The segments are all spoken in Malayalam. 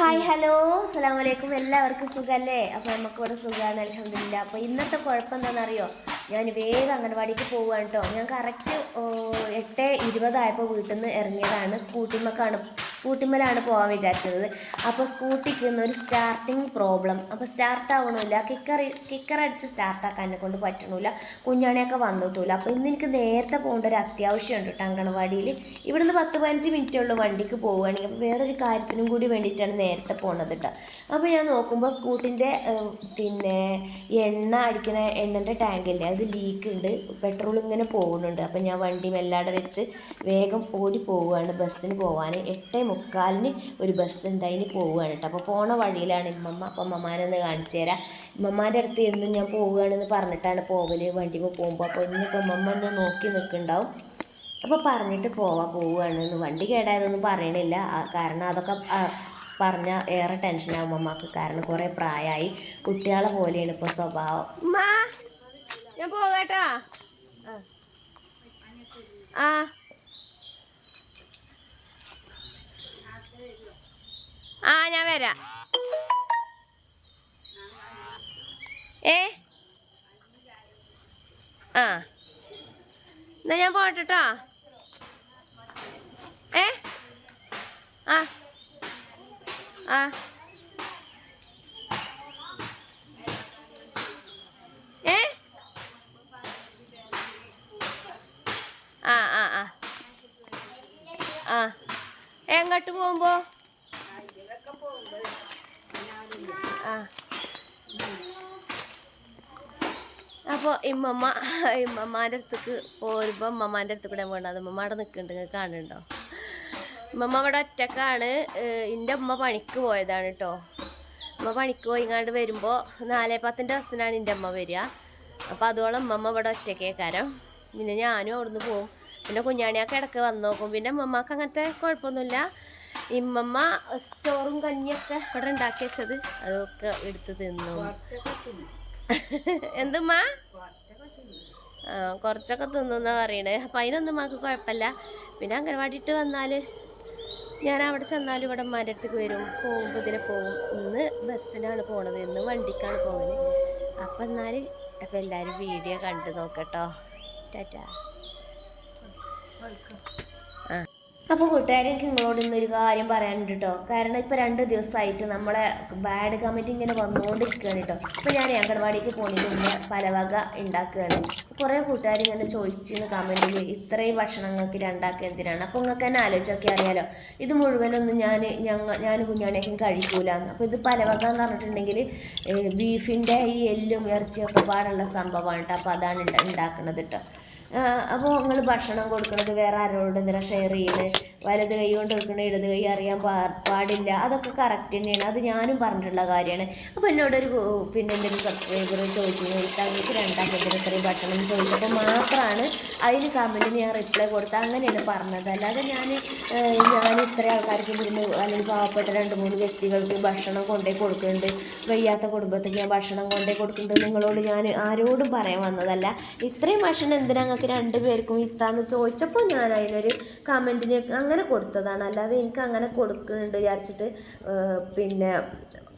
Hi hello. അസ്സാം വലൈക്കും എല്ലാവർക്കും സുഖമല്ലേ അപ്പോൾ നമുക്ക് ഇവിടെ സുഖമാണ് അലഹമില്ല അപ്പോൾ ഇന്നത്തെ കുഴപ്പം എന്താണെന്നറിയോ? ഞാൻ വേഗം അംഗൻവാടിക്ക് പോവുകയാണ് കേട്ടോ ഞാൻ കറക്റ്റ് എട്ട് ഇരുപതായപ്പോൾ വീട്ടിൽ നിന്ന് ഇറങ്ങിയതാണ്. സ്കൂട്ടിമ്മക്കാണ് സ്കൂട്ടിമ്മലാണ് പോകാൻ വിചാരിച്ചത്. അപ്പോൾ സ്കൂട്ടിക്ക് നിന്ന് ഒരു സ്റ്റാർട്ടിങ് പ്രോബ്ലം അപ്പോൾ സ്റ്റാർട്ട് ആവണമില്ല കിക്കർ കിക്കർ അടിച്ച് സ്റ്റാർട്ടാക്കാൻ എന്നെ കൊണ്ട് പറ്റണില്ല. കുഞ്ഞാണിയൊക്കെ വന്നിട്ടില്ല. അപ്പോൾ ഇന്ന് എനിക്ക് നേരത്തെ പോകേണ്ട ഒരു അത്യാവശ്യമുണ്ട് കേട്ടോ അംഗൻവാടിയിൽ ഇവിടുന്ന് പത്ത് പതിനഞ്ച് മിനിറ്റുള്ള വണ്ടിക്ക് പോവുകയാണെങ്കിൽ അപ്പോൾ വേറൊരു കാര്യത്തിനും കൂടി വേണ്ടിയിട്ടാണ് നേരത്തെ പോണത് കേട്ടോ. അപ്പോൾ ഞാൻ നോക്കുമ്പോൾ സ്കൂട്ടിന്റെ പിന്നെ എണ്ണ അടിക്കണ എണ്ണന്റെ ടാങ്കില്ലേ അത് ലീക്ക് ഉണ്ട്. പെട്രോൾ ഇങ്ങനെ പോകുന്നുണ്ട്. അപ്പോൾ ഞാൻ വണ്ടി മെല്ലാടെ വെച്ച് വേഗം ഓടി പോവുകയാണ് ബസ്സിന് പോകാൻ എട്ടേ മുക്കാലിന് ഒരു ബസ് ഉണ്ട്. അതിന് പോവുകയാണ് കേട്ടോ അപ്പോൾ പോണ വഴിയിലാണ് ഇമ്മമ്മ. അപ്പോൾ ഒന്ന് കാണിച്ചു തരാം. ഇമ്മമാരുടെ അടുത്ത് എന്നും ഞാൻ പോവുകയാണെന്ന് പറഞ്ഞിട്ടാണ് പോകൽ വണ്ടി പോകുമ്പോൾ അപ്പോൾ ഇന്നിപ്പോൾ ഇമ്മമ്മ ഒന്ന് നോക്കി നിൽക്കുന്നുണ്ടാവും. അപ്പോൾ പറഞ്ഞിട്ട് പോവാൻ പോവുകയാണെന്ന് വണ്ടി കേടായതൊന്നും പറയണില്ല. കാരണം അതൊക്കെ പറഞ്ഞാൽ ഏറെ ടെൻഷനാകും അമ്മയ്ക്ക് കാരണം കുറേ പ്രായമായി കുട്ടികളെ പോലെയാണ് ഇപ്പോൾ സ്വഭാവം. ഞാൻ പോകട്ടാ ആ. ആ ഞാൻ വരാം. ഏ? ആ. എന്നാ ഞാൻ പോട്ടെട്ടോ ഏ? ആ. ആ. ഏ? ആ ആ ആ. ആ. എങ്ങോട്ട് പോകുമ്പോ? ആ. അപ്പോൾ ഇമ്മമ്മ ഇമ്മമ്മാന്റെ അടുത്തേക്ക് പോരുമ്പോൾ ഇമ്മമ്മാന്റെ അടുത്ത് കൂടെ വേണ്ട അത് ഇമ്മമ്മ അവിടെ നിൽക്കുന്നുണ്ട്. നിങ്ങൾ കാണുന്നുണ്ടോ? ഇമ്മമ്മ അവിടെ ഒറ്റക്കാണ്. എന്റെ ഉമ്മ പണിക്ക് പോയതാണ് കേട്ടോ അമ്മ പണിക്ക് പോയി ഇങ്ങാണ്ട് വരുമ്പോൾ നാലേ പത്തിന്റെ ബസ്സിനാണ് എന്റെ അമ്മ വരിക. അപ്പോൾ അതോളം അമ്മമ്മ ഇവിടെ ഒറ്റക്കേക്കാരം പിന്നെ ഞാനും അവിടുന്ന് പോവും. പിന്നെ കുഞ്ഞാണിയൊക്കെ ഇടയ്ക്ക് വന്ന് നോക്കും. പിന്നെ അമ്മമ്മക്ക് അങ്ങനത്തെ കുഴപ്പമൊന്നുമില്ല. ഇമ്മമ്മ ചോറും കഞ്ഞിയൊക്കെ ഇവിടെ ഉണ്ടാക്കി വെച്ചത്. അതൊക്കെ എടുത്ത് തിന്നു. എന്തുമ്മാ? കുറച്ചൊക്കെ തിന്നുന്നാ പറയണേ. അപ്പം അതിനൊന്നും മാക്ക് കുഴപ്പമില്ല. പിന്നെ അംഗൻവാടിയിട്ട് വന്നാൽ ഞാൻ അവിടെ ചെന്നാലും ഇവിടെ ഉമ്മാന്റെ അടുത്തേക്ക് വരും. പോകുമ്പോൾ ഇതിനെ പോകും. ഇന്ന് ബസ്സിനാണ് പോണത്. ഇന്ന് വണ്ടിക്കാണ് പോകുന്നത് അപ്പം എന്നാൽ അപ്പം എല്ലാവരും വീഡിയോ കണ്ടു നോക്കട്ടോ. ടാറ്റാ. ആ. അപ്പോൾ കൂട്ടുകാരെ എനിക്ക് നിങ്ങളോട് ഇന്നൊരു കാര്യം പറയാനുണ്ട് കേട്ടോ കാരണം ഇപ്പോൾ രണ്ട് ദിവസമായിട്ട് നമ്മളെ ബാഡ് കമ്മിറ്റി ഇങ്ങനെ വന്നുകൊണ്ടിരിക്കുകയാണ് കേട്ടോ അപ്പോൾ ഞാൻ അംഗൻവാടിക്ക് പോണിട്ട് ഇന്ന് പലവക ഉണ്ടാക്കുകയാണ് കുറേ കൂട്ടുകാർ ഇങ്ങനെ ചോദിച്ചിരുന്ന കമന്റിൽ ഇത്രയും ഭക്ഷണങ്ങൾക്ക് രണ്ടാക്കുക എന്തിനാണ്? അപ്പോൾ നിങ്ങൾക്ക് തന്നെ ആലോചിച്ചൊക്കെ അറിയാലോ. ഇത് മുഴുവനൊന്നും ഞാൻ ഞങ്ങൾ ഞാൻ കുഞ്ഞാണേക്കും കഴിക്കൂല അപ്പോൾ ഇത് പലവക എന്ന് പറഞ്ഞിട്ടുണ്ടെങ്കിൽ ബീഫിന്റെ ഈ എല്ലും ഇറച്ചിയൊക്കെ പാടുള്ള സംഭവമാണ് കേട്ടോ അപ്പോൾ അതാണ് ഉണ്ടാക്കുന്നത് കേട്ടോ അപ്പോൾ നിങ്ങൾ ഭക്ഷണം കൊടുക്കുന്നത് വേറെ ആരോട് എന്തിനാ ഷെയർ ചെയ്യണത് വലത് കൈ കൊണ്ട് കൊടുക്കണത് ഇടത് കൈ അറിയാൻ പാ പാടില്ല. അതൊക്കെ കറക്റ്റ് തന്നെയാണ്. അത് ഞാനും പറഞ്ഞിട്ടുള്ള കാര്യമാണ്. അപ്പോൾ എന്നോടൊരു പിന്നെ എന്റെ ഒരു സബ്സ്ക്രൈബർ ചോദിച്ചു തങ്ങൾക്ക് രണ്ടാമത്തെ ഇത്രയും ഭക്ഷണം? ചോദിച്ചപ്പോൾ മാത്രമാണ് അതിന് കമന്റിന് ഞാൻ റിപ്ലൈ കൊടുത്ത അങ്ങനെയാണ് പറഞ്ഞത്. അല്ലാതെ ഞാൻ ഞാൻ ഇത്ര ആൾക്കാർക്ക് ഇരുന്ന് അല്ലെങ്കിൽ പാവപ്പെട്ട രണ്ട് മൂന്ന് വ്യക്തികൾക്ക് ഭക്ഷണം കൊണ്ടേ കൊടുക്കുന്നുണ്ട്. വയ്യാത്ത കുടുംബത്തിൽ ഞാൻ ഭക്ഷണം കൊണ്ടേ കൊടുക്കുന്നുണ്ട്. നിങ്ങളോട് ഞാൻ ആരോടും പറയാൻ വന്നതല്ല. ഇത്രയും ഭക്ഷണം എന്തിനാ നിങ്ങൾക്ക് രണ്ടുപേർക്കും ഇത്താന്ന് ചോദിച്ചപ്പോൾ ഞാൻ അതിനൊരു കമന്റിന് അങ്ങനെ കൊടുത്തതാണ്. അല്ലാതെ എനിക്ക് അങ്ങനെ കൊടുക്കുന്നുണ്ട് വിചാരിച്ചിട്ട് പിന്നെ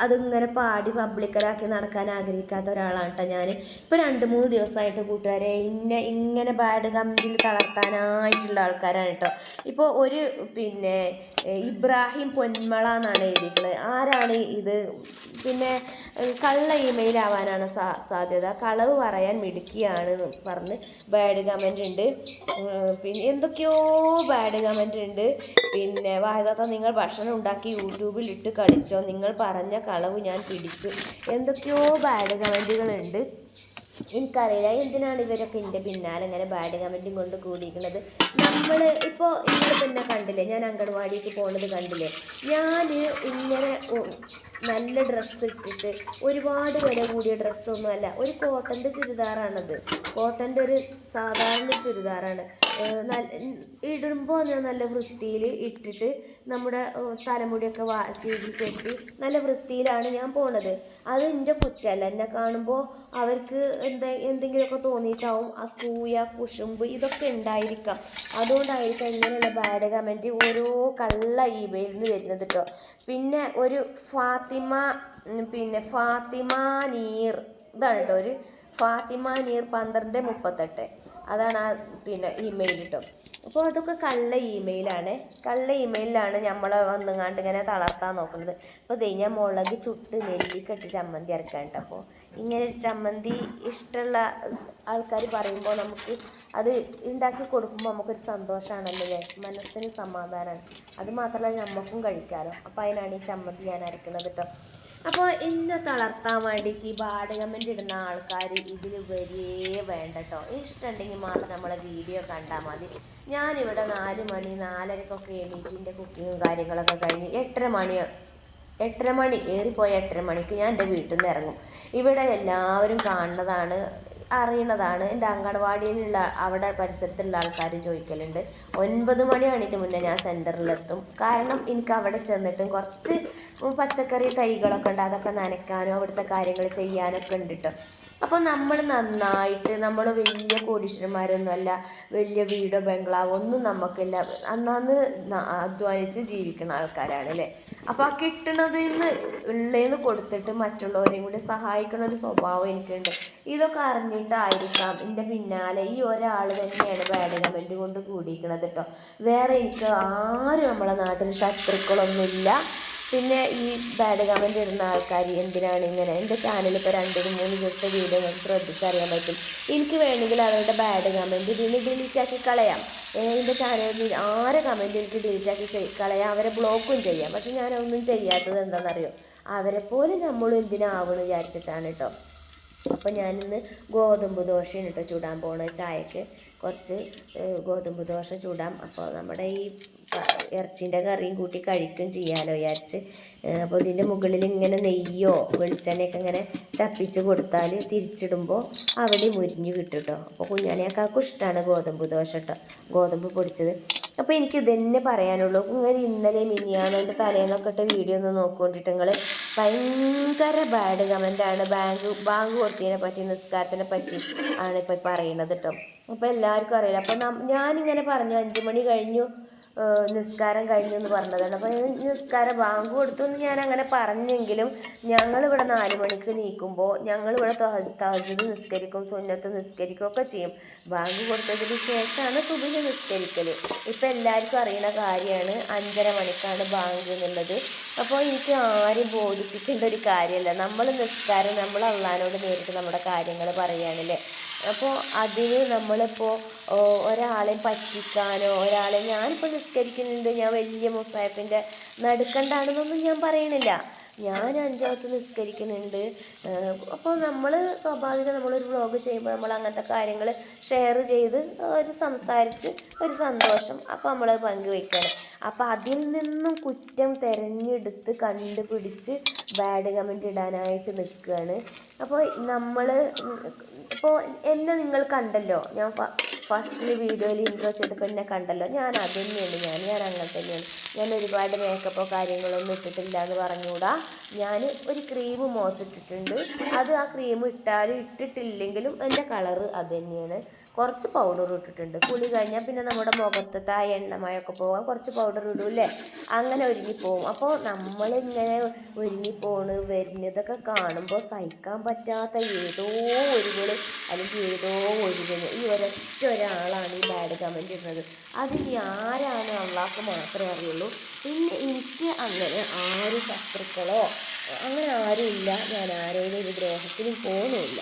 അതിങ്ങനെ പാടി പബ്ലിക്കലാക്കി നടക്കാൻ ആഗ്രഹിക്കാത്ത ഒരാളാണ് കേട്ടോ ഞാൻ ഇപ്പോൾ രണ്ട് മൂന്ന് ദിവസമായിട്ട് കൂട്ടുകാരെ ഇന്നെ ഇങ്ങനെ ബാഡ് കമ്പിൽ തളർത്താനായിട്ടുള്ള ആൾക്കാരാണ് കേട്ടോ ഇപ്പോൾ ഒരു പിന്നെ ഇബ്രാഹിം പൊന്മള എന്നാണ് എഴുതിയിട്ടുള്ളത്. ആരാണ് ഇത്? പിന്നെ കള്ള ഇമെയിൽ ആവാനാണ് സാ സാധ്യത. കളവ് പറയാൻ മിടുക്കിയാണ് പറഞ്ഞ് ബാഡ് കമന്റ് ഉണ്ട് പിന്നെ എന്തൊക്കെയോ ബാഡ് കമന്റ് ഉണ്ട് പിന്നെ വാഹദത്ത നിങ്ങൾ ഭക്ഷണം ഉണ്ടാക്കി യൂട്യൂബിൽ ഇട്ട് കളിച്ചോ? നിങ്ങൾ പറഞ്ഞ കളവ് ഞാൻ പിടിച്ചു. എന്തൊക്കെയോ ബാഡ് കമന്റുകളുണ്ട് എനിക്കറിയില്ല എന്തിനാണ് ഇവരൊക്കെ എന്റെ പിന്നാലെ ഇങ്ങനെ ബാഡ് കമന്റും കൊണ്ട് കൂടിയിരിക്കുന്നത്? നമ്മൾ ഇപ്പോൾ ഇങ്ങനെ പിന്നെ കണ്ടില്ലേ? ഞാൻ അംഗൻവാടിക്ക് പോകുന്നത് കണ്ടില്ലേ? ഞാൻ ഇങ്ങനെ നല്ല ഡ്രസ്സ് ഇട്ടിട്ട് ഒരുപാട് വില കൂടിയ ഡ്രസ്സൊന്നുമല്ല ഒരു കോട്ടന്റെ ചുരിദാറാണത്. കോട്ടന്റെ ഒരു സാധാരണ ചുരിദാറാണ്. ഇടുമ്പോൾ നല്ല വൃത്തിയിൽ ഇട്ടിട്ട് നമ്മുടെ തലമുടിയൊക്കെ വാ ചീകി കെട്ടി നല്ല വൃത്തിയിലാണ് ഞാൻ പോണത്. അത് എന്റെ കുറ്റമല്ല എന്നെ കാണുമ്പോൾ അവർക്ക് എന്താ എന്തെങ്കിലുമൊക്കെ തോന്നിയിട്ടാവും അസൂയ കുശുമ്പ് ഇതൊക്കെ ഉണ്ടായിരിക്കാം അതുകൊണ്ടായിരിക്കാം ഇങ്ങനെയുള്ള ബാഡ് കമന്റ് ഓരോ കള്ള ഇമെയിൽ നിന്ന് വരുന്നത് കേട്ടോ പിന്നെ ഒരു ഫാത്തിമ പിന്നെ ഫാത്തിമ നീർ. ഇതാണ് കേട്ടോ ഒരു ഫാത്തിമ നീർ പന്ത്രണ്ട് മുപ്പത്തെട്ട്. അതാണ് ആ പിന്നെ ഇമെയിൽ കേട്ടോ അപ്പോൾ അതൊക്കെ കള്ള ഇമെയിലാണ് കള്ള ഇമെയിലാണ് നമ്മളെ വന്നുങ്ങാണ്ട് ഇങ്ങനെ തളർത്താൻ നോക്കുന്നത്. അപ്പോൾ ദേ ഞാൻ മുളക് ചുട്ട് നെല്ലിക്കെട്ട് ചമ്മന്തി ഇറക്കാനുണ്ട് അപ്പോൾ ഇങ്ങനെ ചമ്മന്തി ഇഷ്ടമുള്ള ആൾക്കാർ പറയുമ്പോൾ നമുക്ക് അത് ഉണ്ടാക്കി കൊടുക്കുമ്പോൾ നമുക്കൊരു സന്തോഷമാണല്ലോ മനസ്സിന് സമാധാനമാണ് അത് മാത്രമല്ല നമുക്കും കഴിക്കാമല്ലോ അപ്പോൾ അതിനാണ് ഈ ചമ്മന്തി ഞാൻ അരക്കുന്നത് കേട്ടോ അപ്പോൾ എന്നെ തളർത്താൻ വേണ്ടിയിട്ട് ഈ ബാഡ് ഇടുന്ന ആൾക്കാർ ഇതിൽ വരികയേ വേണ്ട കേട്ടോ ഇഷ്ടമുണ്ടെങ്കിൽ മാത്രം നമ്മളെ വീഡിയോ കണ്ടാൽ മതി. ഞാനിവിടെ നാല് മണി നാലരക്കൊക്കെ എണീറ്റിന്റെ കുക്കിങ്ങും കാര്യങ്ങളൊക്കെ കഴിഞ്ഞ് എട്ടര മണി എട്ടര മണി ഏറിപ്പോയ എട്ടര മണിക്ക് ഞാൻ എന്റെ വീട്ടിൽ നിന്ന് ഇറങ്ങും. ഇവിടെ എല്ലാവരും കാണുന്നതാണ് അറിയണതാണ്. എന്റെ അങ്കണവാടിയിലുള്ള അവിടെ പരിസരത്തുള്ള ആൾക്കാർ ചോദിക്കലുണ്ട്. ഒൻപത് മണി മണിക്ക് മുന്നേ ഞാൻ സെന്ററിലെത്തും. കാരണം എനിക്ക് അവിടെ ചെന്നിട്ടും കുറച്ച് പച്ചക്കറി തൈകളൊക്കെ ഉണ്ട്. അതൊക്കെ നനയ്ക്കാനോ അവിടുത്തെ കാര്യങ്ങൾ ചെയ്യാനൊക്കെ ഉണ്ട് കേട്ടോ അപ്പോൾ നമ്മൾ നന്നായിട്ട് നമ്മൾ വലിയ കോടീശ്വരന്മാരൊന്നുമല്ല വലിയ വീടോ ബംഗ്ലാവോ ഒന്നും നമുക്കില്ല. അന്നാന്ന് അധ്വാനിച്ച് ജീവിക്കുന്ന ആൾക്കാരാണ് അല്ലേ? അപ്പോൾ ആ കിട്ടണതിൽ നിന്ന് ഉള്ളേന്ന് കൊടുത്തിട്ട് മറ്റുള്ളവരെയും കൂടി സഹായിക്കുന്ന ഒരു സ്വഭാവം എനിക്കുണ്ട്. ഇതൊക്കെ അറിഞ്ഞിട്ടായിരിക്കാം എന്റെ പിന്നാലെ ഈ ഒരാൾ തന്നെയാണ് ബാഡ് കമന്റ് കൊണ്ട് കൂടിയിരിക്കണത് കേട്ടോ വേറെ എനിക്ക് ആരും നമ്മളെ നാട്ടിൽ ശത്രുക്കളൊന്നുമില്ല. പിന്നെ ഈ ബാഡ് കമന്റ് ഇടുന്ന ആൾക്കാർ എന്തിനാണ് ഇങ്ങനെ? എന്റെ ചാനൽ ഇപ്പോൾ രണ്ട് മൂന്ന് ദിവസത്തെ വീഡിയോ ഞാൻ ശ്രദ്ധിച്ചറിയാൻ പറ്റും. എനിക്ക് വേണമെങ്കിൽ അവരുടെ ബാഡ് കമന്റ് ഇതിന് ഡിലീറ്റ് ആക്കി കളയാം. എന്റെ ചാനലിൽ ആരെ കമന്റ് എനിക്ക് ഡിലീറ്റ് ആക്കി കളയാം? അവരെ ബ്ലോക്കും ചെയ്യാം. പക്ഷെ ഞാനൊന്നും ചെയ്യാത്തത് എന്താണെന്നറിയോ? അവരെ പോലെ നമ്മളും എന്തിനാവണം വിചാരിച്ചിട്ടാണ് കേട്ടോ അപ്പോൾ ഞാനിന്ന് ഗോതമ്പ് ദോശയാണ് കേട്ടോ ചൂടാൻ പോണത്. ചായക്ക് കുറച്ച് ഗോതമ്പ് ദോശ ചൂടാം. അപ്പോൾ നമ്മുടെ ഈ ഇറച്ചിന്റെ കറിയും കൂട്ടി കഴിക്കും ചെയ്യാമല്ലോ വിചാരിച്ച്. അപ്പോൾ ഇതിന്റെ മുകളിൽ ഇങ്ങനെ നെയ്യോ വെളിച്ചെണ്ണയൊക്കെ ഇങ്ങനെ ചപ്പിച്ച് കൊടുത്താൽ തിരിച്ചിടുമ്പോൾ അവിടെ മുരിഞ്ഞ് കിട്ടും കേട്ടോ അപ്പോൾ കുഞ്ഞാനേക്കാൾക്കും ഇഷ്ടമാണ് ഗോതമ്പ് ദോശ കേട്ടോ ഗോതമ്പ് പൊടിച്ചത്. അപ്പോൾ എനിക്ക് ഇതന്നെ പറയാനുള്ളൂ. ഇങ്ങനെ ഇന്നലെ മിനിയാന്ന് എന്റെ തലേന്നൊക്കെ ഇട്ട വീഡിയോ ഒന്ന് നോക്കിക്കൊണ്ടിട്ട് നിങ്ങൾ ഭയങ്കര ബാഡ് കമന്റാണ് ബാങ്ക് ബാങ്ക് കൊടുത്തതിനെ പറ്റി നിസ്കാരത്തിനെ പറ്റി ആണ് ഇപ്പോൾ പറയുന്നത് കേട്ടോ അപ്പോൾ എല്ലാവർക്കും അറിയില്ല. അപ്പോൾ ഞാനിങ്ങനെ പറഞ്ഞു അഞ്ച് മണി കഴിഞ്ഞു. നിസ്കാരം കഴിഞ്ഞു എന്ന് പറഞ്ഞതാണ് അപ്പോൾ നിസ്കാരം ബാങ്ക് കൊടുത്തു എന്ന് ഞാൻ അങ്ങനെ പറഞ്ഞെങ്കിലും ഞങ്ങളിവിടെ നാല് മണിക്ക് നീക്കുമ്പോൾ ഞങ്ങളിവിടെ തഹജുദ് നിസ്കരിക്കും സുന്നത്ത് നിസ്കരിക്കും ഒക്കെ ചെയ്യും. ബാങ്ക് കൊടുത്തതിന് ശേഷമാണ് സുബിന് നിസ്കരിക്കൽ ഇപ്പം എല്ലാവർക്കും അറിയുന്ന കാര്യമാണ് അഞ്ചര മണിക്കാണ് ബാങ്ക് എന്നുള്ളത്. അപ്പോൾ എനിക്ക് ആരും ബോധിപ്പിക്കേണ്ട ഒരു കാര്യമല്ല. നമ്മൾ നിസ്കാരം നമ്മൾ അള്ളഹാനോട് നേരിട്ട് നമ്മുടെ കാര്യങ്ങൾ പറയുകയാണല്ലേ അപ്പോൾ അതിന് നമ്മളിപ്പോൾ ഒരാളെ പറ്റിക്കാനോ ഒരാളെ ഞാനിപ്പോൾ നിസ്കരിക്കുന്നുണ്ട് ഞാൻ വലിയ മുസാഫിന്റെ നടുക്കണ്ടാണെന്നൊന്നും ഞാൻ പറയണില്ല. ഞാൻ അഞ്ചാമത്ത് നിസ്കരിക്കുന്നുണ്ട്. അപ്പോൾ നമ്മൾ സ്വാഭാവികം നമ്മളൊരു വ്ളോഗ് ചെയ്യുമ്പോൾ നമ്മൾ അങ്ങനത്തെ കാര്യങ്ങൾ ഷെയർ ചെയ്ത് ഒരു സംസാരിച്ച് ഒരു സന്തോഷം. അപ്പോൾ നമ്മൾ പങ്കുവയ്ക്കണം. അപ്പോൾ അതിൽ നിന്നും കുറ്റം തിരഞ്ഞെടുത്ത് കണ്ടുപിടിച്ച് ബാഡ് കമന്റ് ഇടാനായിട്ട് നിൽക്കുകയാണ്. അപ്പോൾ നമ്മൾ ഇപ്പോൾ എന്നെ നിങ്ങൾ കണ്ടല്ലോ? ഞാൻ ഫസ്റ്റിൽ വീഡിയോയിൽ ഇൻട്രോ ചെയ്തപ്പോൾ എന്നെ കണ്ടല്ലോ. ഞാൻ അത് തന്നെയാണ് ഞാൻ ഞാൻ അങ്ങനെ തന്നെയാണ്. ഞാൻ ഒരുപാട് മേക്കപ്പോ കാര്യങ്ങളൊന്നും ഇട്ടിട്ടില്ല എന്ന് പറഞ്ഞുകൂടാ ഞാൻ ഒരു ക്രീം മുഖത്തിട്ടിട്ടുണ്ട് അത് ആ ക്രീം ഇട്ടാലും ഇട്ടിട്ടില്ലെങ്കിലും എന്റെ കളറ് അത് തന്നെയാണ് കുറച്ച് പൗഡർ ഇട്ടിട്ടുണ്ട്. കുളി കഴിഞ്ഞാൽ പിന്നെ നമ്മുടെ മുഖത്തത്തെ ആ എണ്ണമയൊക്കെ പോകാൻ കുറച്ച് പൗഡർ ഇടൂല്ലേ അങ്ങനെ ഒരുങ്ങി പോകും അപ്പോൾ നമ്മളിങ്ങനെ ഒരുങ്ങിപ്പോണ് വരുന്നതൊക്കെ കാണുമ്പോൾ സഹിക്കാൻ പറ്റാത്ത ഏതോ ഒരുകൾ അല്ലെങ്കിൽ ഏതോ ഒരുവന് ഈ ഒരൊറ്റ ഒരാളാണ് ഈ ബാഡ് കമന്റ് ഇടുന്നത്. അതിൽ ആരാണ് അള്ളാഹ് മാത്രമേ അറിയുള്ളൂ. പിന്നെ എനിക്ക് അങ്ങനെ ആരും ശത്രുക്കളോ അങ്ങനെ ആരുമില്ല ഞാൻ ആരോടും ഒരു ദ്രോഹത്തിനും പോകുന്നുമില്ല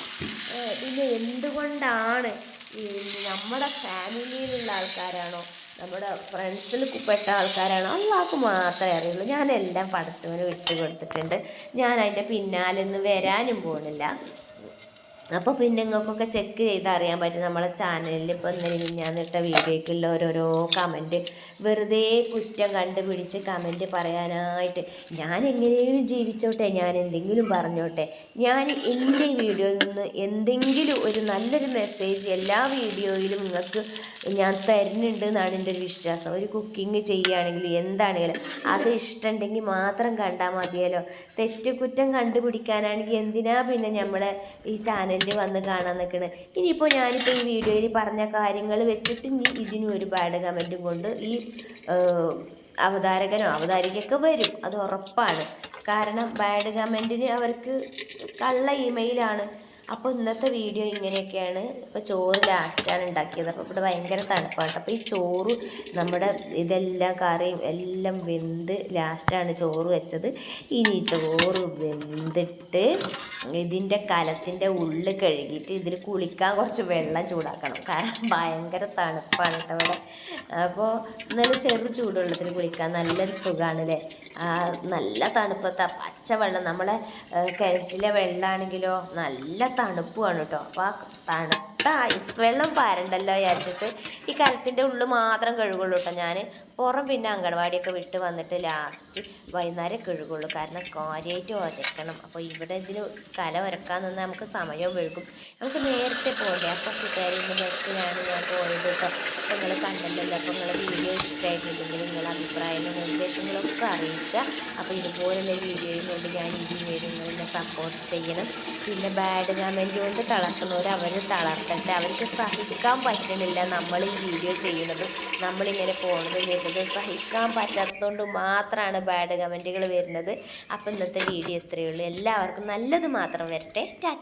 ഏഹ് പിന്നെ എന്തുകൊണ്ടാണ് നമ്മുടെ ഫാമിലിയിലുള്ള ആൾക്കാരാണോ? നമ്മുടെ ഫ്രണ്ട്സിൽ പെട്ട ആൾക്കാരാണോ? അള്ളാഹ്ക്ക് മാത്രമേ അറിയുള്ളൂ. ഞാനെല്ലാം പഠിച്ചവന് വിട്ടു കൊടുത്തിട്ടുണ്ട് ഞാൻ അതിന്റെ പിന്നാലെ നിന്ന് വരാനും പോകുന്നില്ല അപ്പോൾ പിന്നെ നിങ്ങൾക്കൊക്കെ ചെക്ക് ചെയ്ത് അറിയാൻ പറ്റും. നമ്മളെ ചാനലിൽ ഇപ്പോൾ ഇന്നലെ ഇട്ട വീഡിയോയ്ക്കുള്ള ഓരോരോ കമന്റ് വെറുതെ കുറ്റം കണ്ടുപിടിച്ച് കമന്റ് പറയാനായിട്ട് ഞാൻ എങ്ങനെയും ജീവിച്ചോട്ടെ? ഞാൻ എന്തെങ്കിലും പറഞ്ഞോട്ടെ? ഞാൻ എന്റെ വീഡിയോയിൽ നിന്ന് എന്തെങ്കിലും ഒരു നല്ലൊരു മെസ്സേജ് എല്ലാ വീഡിയോയിലും നിങ്ങൾക്ക് ഞാൻ തരുന്നുണ്ട് എന്നാണ് എന്റെ ഒരു വിശ്വാസം. ഒരു കുക്കിംഗ് ചെയ്യുകയാണെങ്കിൽ എന്താണെങ്കിലും അത് ഇഷ്ടമുണ്ടെങ്കിൽ മാത്രം കണ്ടാൽ മതിയല്ലോ. തെറ്റുകുറ്റം കണ്ടുപിടിക്കാനാണെങ്കിൽ എന്തിനാ പിന്നെ നമ്മളെ ഈ ചാനലിൽ വന്ന് കാണാൻ നിൽക്കണ്. ഇനിയിപ്പോൾ ഞാനിപ്പോൾ ഈ വീഡിയോയിൽ പറഞ്ഞ കാര്യങ്ങൾ വെച്ചിട്ട് ഇനി ഇതിനും ഒരു ബാഡ് കമന്റും കൊണ്ട് ഈ അവതാരകനോ അവതാരികയൊക്കെ വരും. അത് ഉറപ്പാണ്. കാരണം ബാഡ് കമന്റിന് അവർക്ക് കള്ള ഇമെയിലാണ്. അപ്പോൾ ഇന്നത്തെ വീഡിയോ ഇങ്ങനെയൊക്കെയാണ്. ഇപ്പോൾ ചോറ് ലാസ്റ്റാണ് ഉണ്ടാക്കിയത്. അപ്പോൾ ഇവിടെ ഭയങ്കര തണുപ്പാണ്. അപ്പോൾ ഈ ചോറ് നമ്മുടെ ഇതെല്ലാം കറിയും എല്ലാം വെന്ത് ലാസ്റ്റാണ് ചോറ് വെച്ചത്. ഇനി ചോറ് വെന്തിട്ട് ഇതിന്റെ കലത്തിന്റെ ഉള്ളിൽ കഴുകിയിട്ട് ഇതിൽ കുളിക്കാൻ കുറച്ച് വെള്ളം ചൂടാക്കണം. കാരണം ഭയങ്കര തണുപ്പാണ് കേട്ടോ ഇവിടെ. അപ്പോൾ നല്ല ചെറു ചൂടുവെള്ളത്തിൽ കുളിക്കാൻ നല്ലൊരു സുഖമാണ് അല്ലേ നല്ല തണുപ്പത്ത. പച്ചവെള്ളം നമ്മളെ കിണറ്റിലെ വെള്ളമാണെങ്കിലോ നല്ല തണുപ്പുമാണ് കേട്ടോ അപ്പോൾ ആ തണുത്ത ഐസ് വെള്ളം പാരണ്ടല്ലോ വിചാരിച്ചിട്ട് ഈ കലത്തിന്റെ ഉള്ളു മാത്രം കഴുകുള്ളൂ കേട്ടോ ഞാൻ പുറം പിന്നെ അങ്കണവാടിയൊക്കെ വിട്ട് വന്നിട്ട് ലാസ്റ്റ് വൈകുന്നേരം കഴുകുള്ളൂ. കാരണം കാര്യമായിട്ട് ഒരക്കണം. അപ്പോൾ ഇവിടെ ഇതിന് കല ഒരക്കാൻ നിന്ന് നമുക്ക് സമയം വെഴുകും നമുക്ക് നേരത്തെ പോകണ്ടേ. അപ്പോൾ കൂട്ടുകാരിന്റെ ബസ്സിലാണ് ഞാൻ പോയത് കേട്ടോ അപ്പോൾ നിങ്ങൾ കണ്ടല്ലോ അപ്പോൾ നിങ്ങളെ വീഡിയോ ഇഷ്ടമായിട്ടുണ്ടെങ്കിൽ നിങ്ങളുടെ അഭിപ്രായങ്ങളും നിർദ്ദേശങ്ങളൊക്കെ അറിയിക്കുക. അപ്പോൾ ഇതുപോലുള്ള വീഡിയോയും കൊണ്ട് ഞാൻ ഇനി വരും. നിങ്ങളെന്നെ സപ്പോർട്ട് ചെയ്യണം. പിന്നെ ബാഡ് കമന്റ് കൊണ്ട് തളർത്തുന്നവർ അവർ തളർത്തട്ടെ. അവർക്ക് സഹിക്കാൻ പറ്റണില്ല നമ്മൾ ഈ വീഡിയോ ചെയ്യുന്നത്. നമ്മളിങ്ങനെ പോകുന്നത് വരുന്നത് സഹിക്കാൻ പറ്റാത്തതുകൊണ്ട് മാത്രമാണ് ബാഡ് കമന്റുകൾ വരുന്നത്. അപ്പോൾ ഇന്നത്തെ വീഡിയോ ഇത്രയേ ഉള്ളൂ. എല്ലാവർക്കും നല്ലത് മാത്രം വരട്ടെ.